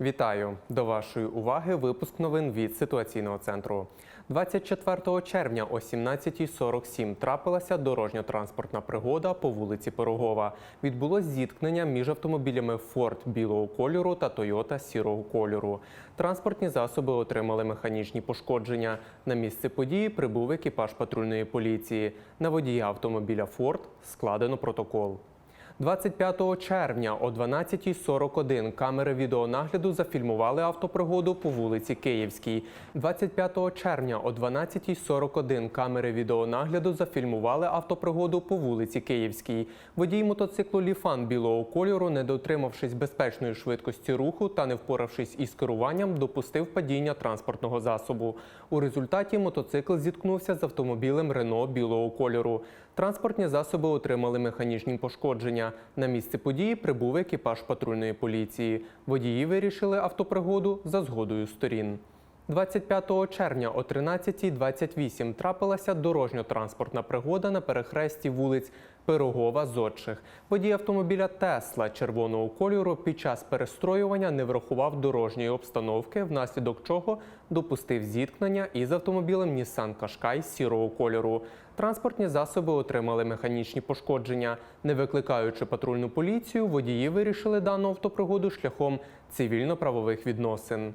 Вітаю до вашої уваги. Випуск новин від ситуаційного центру. 24 червня о 17.47 трапилася дорожньо-транспортна пригода по вулиці Пирогова. Відбулось зіткнення між автомобілями Ford білого кольору та Toyota сірого кольору. Транспортні засоби отримали механічні пошкодження. На місце події прибув екіпаж патрульної поліції. На водія автомобіля Ford складено протокол. 25 червня о 12.41 камери відеонагляду зафільмували автопригоду по вулиці Київській. 25 червня о 12.41 камери відеонагляду зафільмували автопригоду по вулиці Київській. Водій мотоциклу Ліфан білого кольору, не дотримавшись безпечної швидкості руху та не впоравшись із керуванням, допустив падіння транспортного засобу. У результаті мотоцикл зіткнувся з автомобілем Рено білого кольору. Транспортні засоби отримали механічні пошкодження. На місце події прибув екіпаж патрульної поліції. Водії вирішили автопригоду за згодою сторін. 25 червня о 13.28 трапилася дорожньо-транспортна пригода на перехресті вулиць Пирогова Зодчих. Водій автомобіля Тесла червоного кольору під час перестроювання не врахував дорожньої обстановки, внаслідок чого допустив зіткнення із автомобілем Nissan Qashqai сірого кольору. Транспортні засоби отримали механічні пошкодження. Не викликаючи патрульну поліцію, водії вирішили дану автопригоду шляхом цивільно-правових відносин.